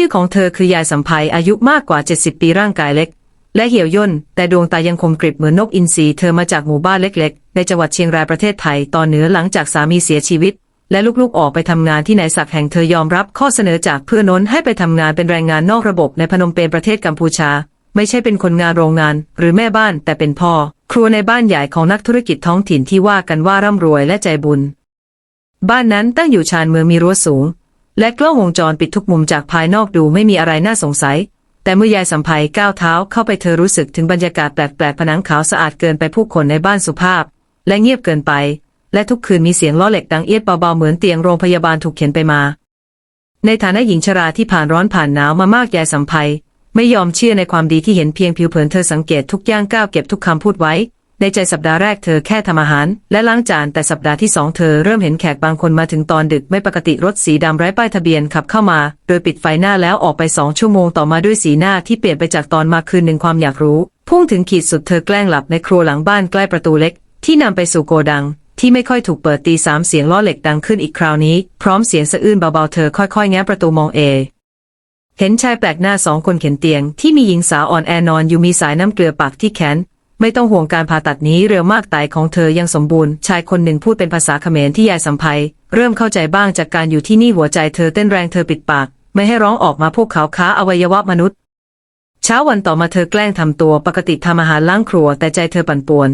ชื่อของเธอคือยายสัมภัยอายุมากกว่า 70 ปีร่างกายเล็ก และเหี่ยวย่น แต่ดวงตายังคมกริบเหมือนนกอินทรีเธอมาจากหมู่บ้านเล็กๆ ในจังหวัดเชียงรายประเทศไทยตอนเหนือหลังจากสามีเสียชีวิต และลูกๆออกไปทำงานที่นายศักแห่งเธอยอมรับข้อเสนอจากเพื่อนน้นให้ไปทำงานเป็นแรงงานนอกระบบในพนมเปญประเทศกัมพูชา ไม่ใช่เป็นคนงานโรงงาน หรือแม่บ้าน แต่เป็นพ่อ ครัวในบ้านใหญ่ของนักธุรกิจท้องถิ่นที่ว่ากันว่าร่ำรวยและใจบุญ บ้านนั้นตั้งอยู่ชานเมืองมีรั้วสูง และกล้องวงจรปิดทุกมุมจากภายนอกดูไม่มีอะไรน่าสงสัย แต่เมื่อยายสัมภัยก้าวเท้าเข้าไปเธอรู้สึกถึงบรรยากาศแปลกๆผนังขาวสะอาดเกินไปผู้คนในบ้านสุภาพ และเงียบเกินไป และทุกคืนมีเสียงล้อเหล็กดังเอียดเบาๆเหมือนเตียงโรงพยาบาลถูกเข็นไปมา ในฐานะหญิงชราที่ผ่านร้อนผ่านหนาวมามากยายสัมภัยไม่ยอมเชื่อในความดีที่เห็นเพียงผิวเผินเธอสังเกตทุกย่างก้าวเก็บทุกคำพูดไว้ ในใจสัปดาห์แรกเธอแค่ทำอาหาร และล้างจานแต่สัปดาห์ที่สองเธอเริ่มเห็นแขกบางคนมาถึงตอนดึกไม่ปกติรถสีดำไร้ป้ายทะเบียนขับเข้ามา โดยปิดไฟหน้าแล้วออกไปสองชั่วโมงต่อมาด้วยสีหน้าที่เปลี่ยนไปจากตอนมาคืนหนึ่งความอยากรู้ พุ่งถึงขีดสุดเธอแกล้งหลับในครัวหลังบ้านใกล้ประตูเล็ก ที่นำไปสู่โกดัง ที่ไม่ค่อยถูกเปิดตีสามเสียงล้อเหล็กดังขึ้นอีกคราวนี้ พร้อมเสียงสะอื้นเบาๆเธอค่อยๆแง้ประตูมองเอเห็นชายแปลกหน้าสองคนเข็นเตียงที่มีหญิงสาวอ่อนแอนอนอยู่มีสายน้ำเกลือปักที่แขน ไม่ต้องห่วงการผ่าตัดนี้เร็วมากไตของเธอยังสมบูรณ์ ชายคนหนึ่งพูดเป็นภาษาเขมรที่ยายสัมภัย เริ่มเข้าใจบ้างจากการอยู่ที่นี่หัวใจเธอเต้นแรงเธอปิดปาก ไม่ให้ร้องออกมาพวกเขาค้าอวัยวะมนุษย์ เช้าวันต่อมาเธอแกล้งทำตัวปกติทำอาหารล้างครัว แต่ใจเธอปั่นป่วน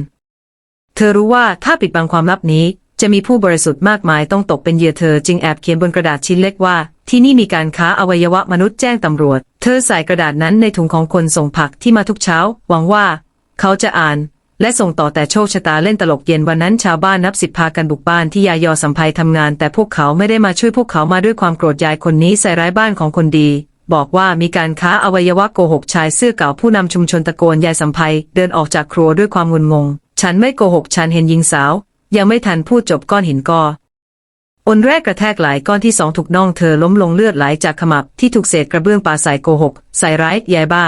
เธอรู้ว่าถ้าปิดบังความลับนี้ จะมีผู้บริสุทธิ์มากมายต้องตกเป็นเหยื่อเธอจึงแอบเขียนบนกระดาษชิ้นเล็กว่าที่นี่มีการค้าอวัยวะมนุษย์แจ้งตำรวจ เธอใส่กระดาษนั้นในถุงของคนส่งผักที่มาทุกเช้า หวังว่า เขาจะอ่านและส่งต่อแต่โชคชะตาเล่นตลกเย็นวันนั้นชาวบ้านนับสิบพากันบุกบ้านที่ยายอสัมภัยทำงาน แต่พวกเขาไม่ได้มาช่วยพวกเขามาด้วยความโกรธยายคนนี้ใส่ร้ายบ้านของคนดี บอกว่ามีการค้าอวัยวะโกหกชายเสื้อเก่าผู้นำชุมชนตะโกนยายสัมภัยเดินออกจากครัวด้วยความงุนงง ฉันไม่โกหกฉันเห็นหญิงสาว ยังไม่ทันพูดจบก้อนหินก็อนแรกกระแทกหลายก้อนที่สองถูกน่องเธอล้มลงเลือดไหลจากขมับที่ถูกเศษกระเบื้องปาใส่โกหกใส่ร้ายยายบ้า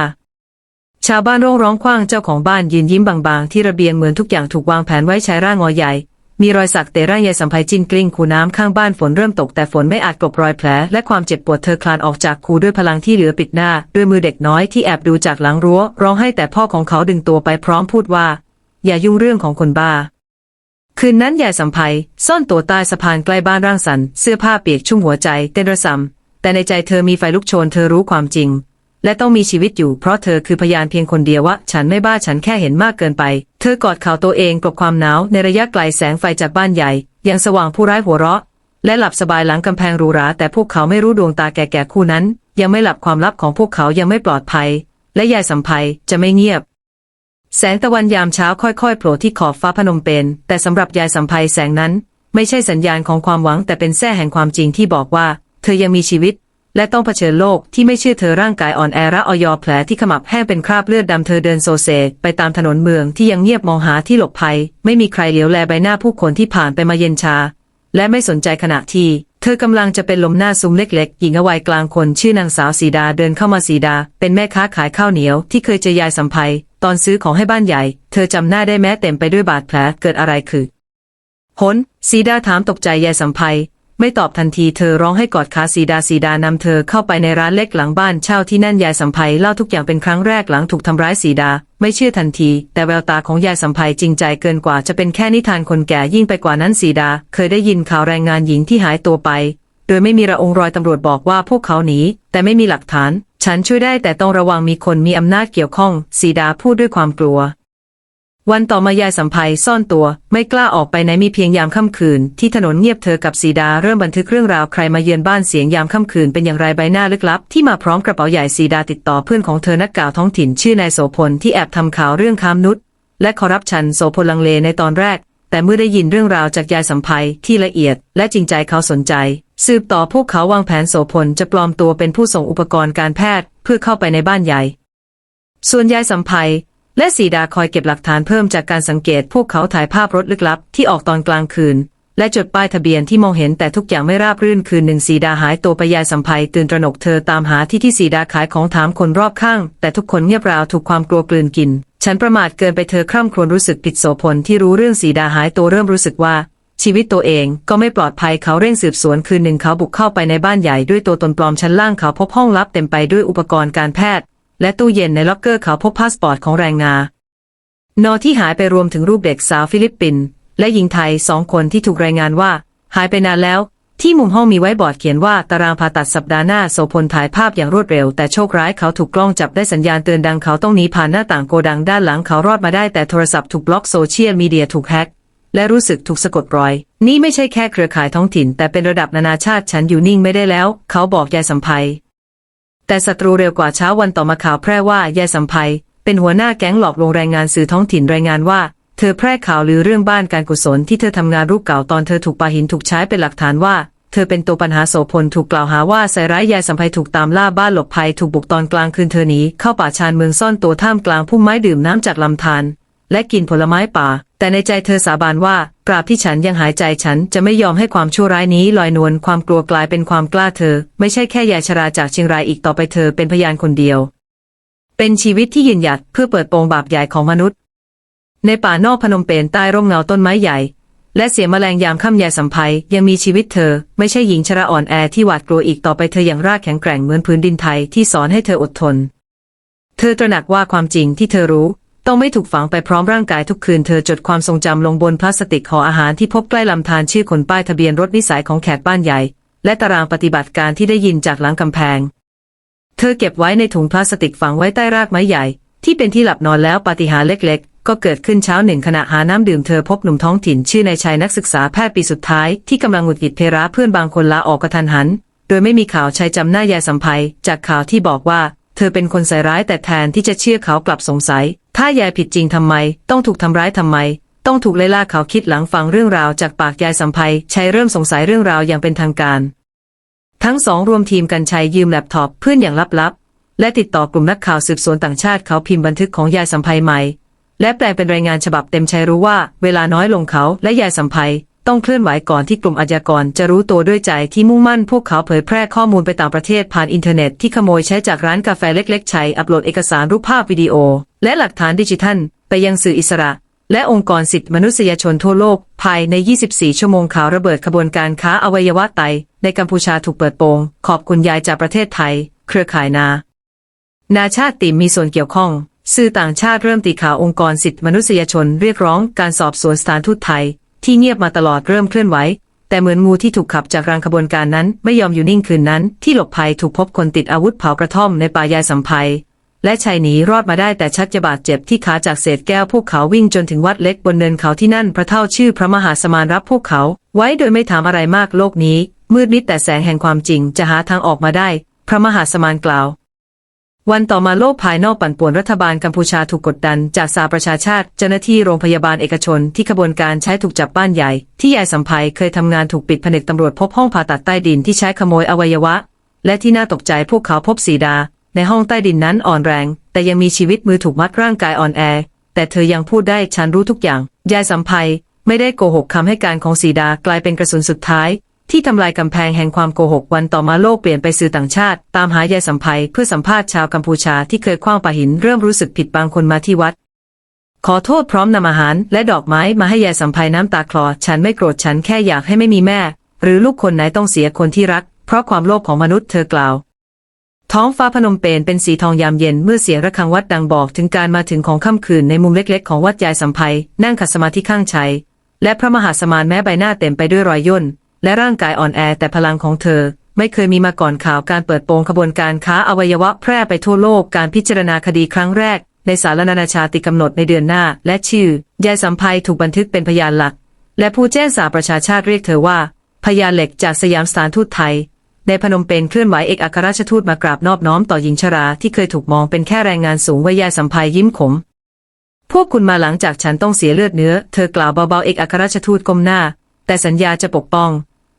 ชาวบ้านร้องร้องคว้างเจ้าของบ้านยืนยิ้มบางๆ ที่ระเบียงเหมือนทุกอย่างถูกวางแผนไว้ใช้ร่างงอใหญ่ มีรอยสักแต่ร่างยายสัมภัยจิ้นกลิ้งคูน้ำข้างบ้านฝนเริ่มตกแต่ฝนไม่อาจกลบรอยแผล และความเจ็บปวดเธอคลานออกจากคูด้วยพลังที่เหลือปิดหน้า ด้วยมือเด็กน้อยที่แอบดูจากหลังรั้ว ร้องให้แต่พ่อของเขาดึงตัวไปพร้อมพูดว่า อย่ายุ่งเรื่องของคนบ้าคืนนั้นยายสัมภัยซ่อนตัวใต้สะพานใกล้บ้านร่างสัน เสื้อผ้าเปียกชุ่มหัวใจเต้นระสำแต่ในใจเธอมีไฟลุกโชนเธอรู้ความจริง และต้องมีชีวิตอยู่เพราะเธอคือพยานเพียงคนเดียวว่า ฉันไม่บ้าฉันแค่เห็นมากเกินไป เธอกอดเข่าตัวเองกลบความหนาวในระยะไกลแสงไฟจากบ้านใหญ่ ยังสว่างผู้ร้ายหัวเราะ และหลับสบายหลังกำแพงหรูหราแต่พวกเขาไม่รู้ดวงตาแก่ๆคู่นั้น ยังไม่หลับความลับของพวกเขายังไม่ปลอดภัย และยายสัมภัยจะไม่เงียบแสงตะวันยามเช้าค่อยๆโผล่ที่ขอบฟ้าพนมเปญแต่สำหรับยายสัมภัยแสงนั้น ไม่ใช่สัญญาณของความหวังแต่เป็นแส้แห่งความจริงที่บอกว่า เธอยังมีชีวิต และต้องเผชิญโลกที่ไม่เชื่อเธอร่างกายอ่อนแอระออยอแผลที่ขมับแห้งเป็นคราบเลือดดำเธอเดินโซเซไปตามถนนเมืองที่ยังเงียบมองหาที่หลบภัย ไม่มีใครเหลียวแลใบหน้าผู้คนที่ผ่านไปมาเย็นชา และไม่สนใจขณะที่ เธอกำลังจะเป็นลมหน้าซุ้มเล็กๆหญิงวัยกลางคนชื่อนางสาวสีดาเดินเข้ามาสีดา เป็นแม่ค้าขายข้าวเหนียวที่เคยเจอยายสัมภัยตอนซื้อของให้บ้านใหญ่ เธอจำหน้าได้แม้เต็มไปด้วยบาดแผลเกิดอะไรคือหนสีดาถามตกใจยายสัมภัย ไม่ตอบทันทีเธอร้องให้กอดขาสีดาสีดานำเธอเข้าไปในร้านเล็กหลังบ้านเช่าที่นั่นยายสัมภัยเล่าทุกอย่างเป็นครั้งแรกหลังถูกทำร้ายสีดา ไม่เชื่อทันที แต่แววตาของยายสัมภัยจริงใจเกินกว่าจะเป็นแค่นิทานคนแก่ยิ่งไปกว่านั้นสีดา เคยได้ยินข่าวแรงงานหญิงที่หายตัวไป โดยไม่มีระองรอยตำรวจบอกว่าพวกเขาหนีแต่ไม่มีหลักฐาน ฉันช่วยได้แต่ต้องระวังมีคนมีอำนาจเกี่ยวข้อง สีดาพูดด้วยความกลัว วันต่อมายายสัมภัยซ่อนตัว ไม่กล้าออกไปไหนมีเพียงยามค่ำคืน ที่ถนนเงียบเธอกับสีดาเริ่มบันทึกเรื่องราวใครมาเยือนบ้านเสียงยามค่ำคืนเป็นอย่างไรใบหน้าลึกลับ ที่มาพร้อมกระเป๋าใหญ่สีดาติดต่อเพื่อนของเธอนักข่าวท้องถิ่นชื่อนายโสพลที่แอบทำข่าวเรื่องค้ามนุษย์ และคอร์รัปชันโสพลลังเลในตอนแรก แต่เมื่อได้ยินเรื่องราวจากยายสัมภัยที่ละเอียด และจริงใจเขาสนใจ สืบต่อพวกเขาวางแผนโสพลจะปลอมตัวเป็นผู้ส่งอุปกรณ์การแพทย์ เพื่อเข้าไปในบ้านใหญ่ส่วนยายสัมภัย และสีดาคอยเก็บหลักฐานเพิ่มจากการสังเกต พวกเขาถ่ายภาพรถลึกลับที่ออกตอนกลางคืน และจดป้ายทะเบียนที่มองเห็นแต่ทุกอย่างไม่ราบรื่นคืนหนึ่งสีดาหายตัวไปยายสัมภัยตื่นตระหนกเธอตามหาที่ที่สีดาขายของถามคนรอบข้าง แต่ทุกคนเงียบราวถูกความกลัวกลืนกิน ฉันประมาทเกินไปเธอคร่ำครวญรู้สึกผิดโสพลที่รู้เรื่องสีดาหายตัวเริ่มรู้สึกว่า ชีวิตตัวเองก็ไม่ปลอดภัยเขาเร่งสืบสวนคืนหนึ่งเขาบุกเข้าไปในบ้านใหญ่ด้วยตัวตนปลอมชั้นล่างเขาพบห้องลับเต็มไปด้วยอุปกรณ์การแพทย์ และตู้เย็นในล็อกเกอร์เขาพบพาสปอร์ตของแรงงานนอที่หายไปรวมถึงรูปเด็กสาวฟิลิปปินส์และหญิงไทยสองคนที่ถูกรายงานว่า หายไปนานแล้ว ที่มุมห้องมีไว้บอร์ดเขียนว่าตารางผ่าตัดสัปดาห์หน้าโสพลถ่ายภาพอย่างรวดเร็ว แต่โชคร้ายเขาถูกกล้องจับได้สัญญาณเตือนดังเขาต้องหนีผ่านหน้าต่างโกดังด้านหลังเขารอดมาได้แต่โทรศัพท์ถูกบล็อกโซเชียลมีเดียถูกแฮ็กและรู้สึกถูกสะกดรอย นี่ไม่ใช่แค่เครือข่ายท้องถิ่น แต่เป็นระดับนานาชาติฉันอยู่นิ่งไม่ได้แล้ว เขาบอกยายสัมภัย แต่ศัตรูเร็วกว่าเช้าวันต่อมาข่าวแพร่ว่ายายสัมภัย เป็นหัวหน้าแก๊งหลอกลวงแรงงานสื่อท้องถิ่นรายงานว่า เธอแพร่ข่าวลือเรื่องบ้านการกุศลที่เธอทำงานรูปเก่าตอนเธอถูกปาหินถูกใช้เป็นหลักฐานว่า เธอเป็นตัวปัญหาโสพลถูกกล่าวหาว่าใส่ร้ายยายสัมภัยถูกตามล่าบ้านหลบภัยถูกบุกตอนกลางคืนเธอหนีเข้าป่าชานเมืองซ่อนตัวท่ามกลางพุ่มไม้ดื่มน้ำจากลำธาร และกินผลไม้ป่า แต่ในใจเธอสาบานว่าตราบที่ฉันยังหายใจฉันจะไม่ยอมให้ความชั่วร้ายนี้ลอยนวลความกลัวกลายเป็นความกล้าเธอ ไม่ใช่แค่ยายชราจากเชียงรายอีกต่อไปเธอเป็นพยานคนเดียว เป็นชีวิตที่ยืนหยัดเพื่อเปิดโปงบาปใหญ่ของมนุษย์ ในป่านอกพนมเปญใต้ร่มเงาต้นไม้ใหญ่ และเสียงแมลงยามค่ำยายสัมภัยยังมีชีวิตเธอ ไม่ใช่หญิงชราอ่อนแอที่หวาดกลัวอีกต่อไปเธออยังรากแข็งแกร่งเหมือนพื้นดินไทยที่สอนให้เธออดทน เธอตระหนักว่าความจริงที่เธอรู้ ต้องไม่ถูกฝังไปพร้อมร่างกายทุกคืนเธอจดความทรงจำลงบนพลาสติกห่ออาหารที่พบใกล้ลำธารชื่อคนป้ายทะเบียนรถนิสัยของแขกบ้านใหญ่ และตารางปฏิบัติการที่ได้ยินจากหลังกำแพง เธอเก็บไว้ในถุงพลาสติกฝังไว้ใต้รากไม้ใหญ่ ที่เป็นที่หลับนอนแล้วปาฏิหาริย์เล็ก ๆ ก็เกิดขึ้นเช้าหนึ่งขณะหาน้ำดื่มเธอพบหนุ่มท้องถิ่นชื่อนายชายนักศึกษาแพทย์ปีสุดท้ายที่กำลังหงุดหงิดเพราะเพื่อนบางคนลาออกกระทันหัน โดยไม่มีข่าวชายจำหน้ายายสัมภัยจากข่าวที่บอกว่า เธอเป็นคนใส่ร้ายแต่แทนที่จะเชื่อเขากลับสงสัย ถ้ายายผิดจริงทำไม ต้องถูกทำร้ายทำไม ต้องถูกไล่ล่าเขาคิดหลังฟังเรื่องราวจากปากยายสัมภัยชัยเริ่มสงสัยเรื่องราวอย่างเป็นทางการ ทั้งสองรวมทีมกันชัยยืมแล็ปท็อปเพื่อนอย่างลับๆ และติดต่อกลุ่มนักข่าวสืบสวนต่างชาติเขาพิมพ์บันทึกของยายสัมภัยใหม่ และแปลเป็นรายงานฉบับเต็มชัยรู้ว่า เวลาน้อยลงเขาและยายสัมภัย ต้องเคลื่อนไหวก่อนที่กลุ่มอาชญากรจะรู้ตัวด้วยใจที่มุ่งมั่นพวกเขาเผยแพร่ข้อมูลไปต่างประเทศผ่านอินเทอร์เน็ตที่ขโมยใช้จากร้านกาแฟเล็กๆใช้อัปโหลดเอกสารรูปภาพวิดีโอ และหลักฐานดิจิทัล ไปยังสื่ออิสระ และองค์กรสิทธิมนุษยชนทั่วโลก ภายใน 24 ชั่วโมงข่าวระเบิดขบวนการค้าอวัยวะไต ในกัมพูชาถูกเปิดโปง ขอบคุณยายจากประเทศไทย เครือข่ายนา นาชาติมีส่วนเกี่ยวข้องสื่อต่างชาติเริ่มตีข่าวองค์กรสิทธิมนุษยชนเรียกร้องการสอบสวนสถานทูตไทย ที่เงียบมาตลอดเริ่มเคลื่อนไหว แต่เหมือนงูที่ถูกขับจากรังขบวนการนั้นไม่ยอมอยู่นิ่งคืนนั้น ที่หลบภัยถูกพบคนติดอาวุธเผากระท่อมในป่ายายสัมภัยและชายหนีรอดมาได้แต่ชักจะบาดเจ็บที่ขาจากเศษแก้วพวกเขาวิ่งจนถึงวัดเล็กบนเนินเขาที่นั่นพระเท่าชื่อพระมหาสมานรับพวกเขา ไว้โดยไม่ถามอะไรมากโลกนี้ มืดมิดแต่แสงแห่งความจริงจะหาทางออกมาได้ พระมหาสมานกล่าว วันต่อมาโลกภายนอกปั่นป่วนรัฐบาลกัมพูชาถูกกดดัน จากสาประชาชาติ เจ้าหน้าที่โรงพยาบาลเอกชนที่ขบวนการใช้ถูกจับบ้านใหญ่ ที่ยายสัมภัยเคยทำงานถูกปิดผนึกตำรวจพบห้องผ่าตัดใต้ดินที่ใช้ขโมยอวัยวะ และที่น่าตกใจพวกเขาพบสีดา ในห้องใต้ดินนั้นอ่อนแรง แต่ยังมีชีวิตมือถูกมัดร่างกายอ่อนแอ แต่เธอยังพูดได้ฉันรู้ทุกอย่าง ยายสัมภัยไม่ได้โกหกคำให้การของสีดากลายเป็นกระสุนสุดท้าย ที่ทำลายกำแพงแห่งความโกหกวันต่อมาโลกเปลี่ยนไปสื่อต่างชาติ ตามหายายสัมภัยเพื่อสัมภาษณ์ชาวกัมพูชาที่เคยคว้างปาหินเริ่มรู้สึกผิดบางคนมาที่วัด ขอโทษพร้อมนำอาหารและดอกไม้มาให้ยายสัมภัยน้ำตาคลอ ฉันไม่โกรธฉันแค่อยากให้ไม่มีแม่ หรือลูกคนไหนต้องเสียคนที่รัก เพราะความโลภของมนุษย์เธอกล่าวท้องฟ้าพนมเปญเป็นสีทองยามเย็นเมื่อเสียงระฆังวัดดังบอกถึงการมาถึงของค่ำคืนในมุมเล็กๆ ของวัดยายสัมภัยนั่งขัดสมาธิข้างชัย และพระมหาสมานแม้ใบหน้าเต็มไปด้วยรอยย่น และร่างกายอ่อนแอแต่พลังของเธอ ไม่เคยมีมาก่อนข่าวการเปิดโปงขบวนการค้าอวัยวะแพร่ไปทั่วโลกการพิจารณาคดีครั้งแรก ในศาลนานาชาติกำหนดในเดือนหน้า และชื่อยายสัมภัยถูกบันทึกเป็นพยานหลัก และผู้แจ้งสาประชาชาติเรียกเธอว่า พยานเหล็กจากสยามสถานทูตไทย ในพนมเปญเคลื่อนไหวเอกอัครราชทูตมากราบนอบน้อมต่อหญิงชราที่เคยถูกมองเป็นแค่แรงงานสูงวัยยายสัมภัยยิ้มขมพวกคุณมาหลังจากฉันต้องเสียเลือดเนื้อ เธอกล่าวเบาๆ เอกอัครราชทูตก้มหน้า แต่สัญญาจะปกป้อง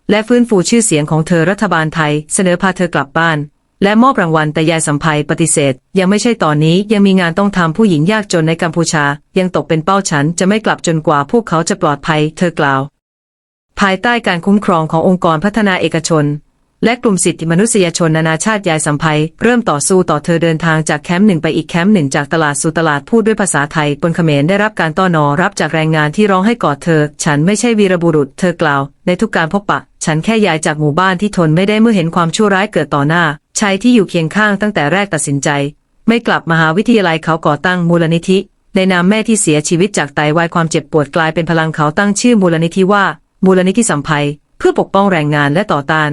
และฟื้นฟูชื่อเสียงของเธอรัฐบาลไทย เสนอพาเธอกลับบ้าน และมอบรางวัลแต่ยายสัมภัยปฏิเสธ ยังไม่ใช่ตอนนี้ยังมีงานต้องทำผู้หญิงยากจนในกัมพูชา ยังตกเป็นเป้าฉันจะไม่กลับจนกว่าพวกเขาจะปลอดภัย เธอกล่าว ภายใต้การคุ้มครองขององค์กรพัฒนาเอกชน และกลุ่มสิทธิมนุษยชนนานาชาติยายสัมภัยเริ่มต่อสู้ต่อเธอเดินทางจากแคมป์หนึ่งไปอีกแคมป์หนึ่งจากตลาดสู่ตลาดพูดด้วยภาษาไทยบนเขมรได้รับการต้อนรับจากแรงงานที่ร้องให้กอดเธอ ฉันไม่ใช่วีรบุรุษ เธอกล่าว ในทุกการพบปะ ฉันแค่ยายจากหมู่บ้านที่ทนไม่ได้เมื่อเห็นความชั่วร้ายเกิดต่อหน้าชายที่อยู่เคียงข้างตั้งแต่แรกตัดสินใจ ไม่กลับมหาวิทยาลัยเขาก่อตั้งมูลนิธิ ในนามแม่ที่เสียชีวิตจากไตวายความเจ็บปวดกลายเป็นพลังเขาตั้งชื่อมูลนิธิว่า มูลนิธิสัมภัย เพื่อปกป้องแรงงานและต่อต้าน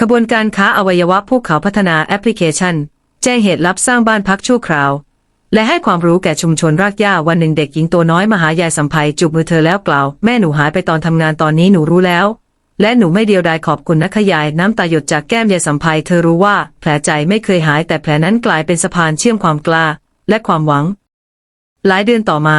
ขบวนการค้าอวัยวะพวกเขาพัฒนาแอปพลิเคชัน แจ้งเหตุลับสร้างบ้านพักชั่วคราว และให้ความรู้แก่ชุมชนรากหญ้าวันหนึ่งเด็กหญิงตัวน้อยมาหายายสัมภัยจูบมือเธอแล้วกล่าว แม่หนูหายไปตอนทำงานตอนนี้หนูรู้แล้ว และหนูไม่เดียวดายขอบคุณนะคะยาย น้ำตาหยดจากแก้มยายสัมภัยเธอรู้ว่าแผลใจไม่เคยหายแต่แผลนั้นกลายเป็นสะพานเชื่อมความกล้า และความหวัง หลายเดือนต่อมา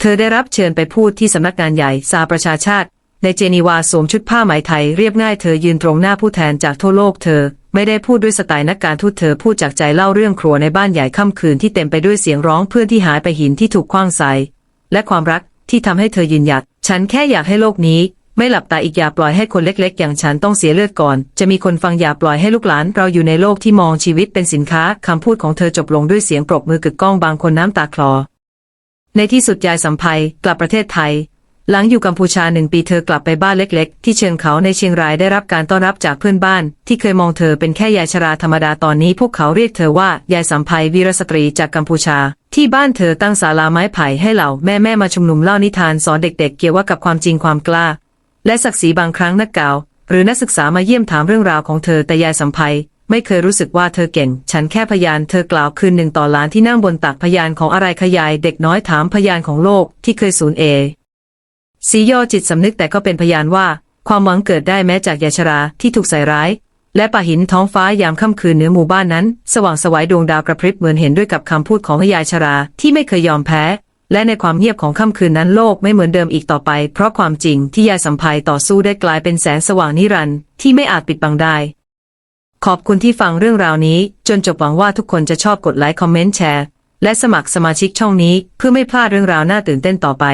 เธอได้รับเชิญไปพูดที่สำนักงานใหญ่สาประชาชาติ ในเจนีวาสวมชุดผ้าไหมไทยเรียบง่ายเธอยืนตรงหน้าผู้แทนจากทั่วโลกเธอ ไม่ได้พูดด้วยสไตล์นักการทูตเธอพูดจากใจเล่าเรื่องครัวในบ้านใหญ่ค่ำคืนที่เต็มไปด้วยเสียงร้องเพื่อนที่หายไปหินที่ถูกคว้างใส่และความรักที่ทำให้เธอยืนหยัด ฉันแค่อยากให้โลกนี้ ไม่หลับตาอีกอย่าปล่อยให้คนเล็ก ๆ อย่างฉันต้องเสียเลือดก่อน จะมีคนฟังอย่าปล่อยให้ลูกหลาน เราอยู่ในโลกที่มองชีวิตเป็นสินค้าคำพูดของเธอจบลงด้วยเสียงปรบมือกึกก้องบางคนน้ำตาคลอ ในที่สุดยายสัมภัยกลับประเทศไทย หลังอยู่กัมพูชาหนึ่งปีเธอกลับไปบ้านเล็ก ๆ ที่เชิงเขาในเชียงรายได้รับการต้อนรับจากเพื่อนบ้าน ที่เคยมองเธอเป็นแค่ยายชราธรรมดาตอนนี้ พวกเขาเรียกเธอว่ายายสัมภัยวีรสตรีจากกัมพูชาที่บ้านเธอตั้งศาลาไม้ไผ่ให้เหล่าแม่แม่ๆมาชุมนุมเล่านิทานสอนเด็กๆ เกี่ยวกับความจริงความกล้า และศักดิ์ศรีบางครั้งนักกล่าว หรือนักศึกษามาเยี่ยมถามเรื่องราวของเธอแต่ยายสัมภัยไม่เคยรู้สึกว่าเธอเก่ง ฉันแค่พยานเธอกล่าวคืนหนึ่งต่อหลานที่นั่งบนตักพยานของอะไรขยายเด็กน้อยถามพยานของโลกที่เคยสูญเอสีย่อจิตสำนึกแต่ก็เป็นพยานว่า ความหวังเกิดได้แม้จากยาชราที่ถูกใส่ร้าย และป่าหินท้องฟ้ายามค่ำคืนเหนือหมู่บ้านนั้น สว่างสวายดวงดาวกระพริบเหมือนเห็นด้วยกับคำพูดของยายชราที่ไม่เคยยอมแพ้ และในความเงียบของค่ำคืนนั้นโลกไม่เหมือนเดิมอีกต่อไป เพราะความจริงที่ยายสัมภัยต่อสู้ได้กลายเป็นแสงสว่างนิรันดร์ที่ไม่อาจปิดบังได้ ขอบคุณที่ฟังเรื่องราวนี้ จนจบหวังว่าทุกคนจะชอบกดไลค์คอมเมนต์แชร์ และสมัครสมาชิกช่องนี้เพื่อไม่พลาดเรื่องราวน่าตื่นเต้นต่อไป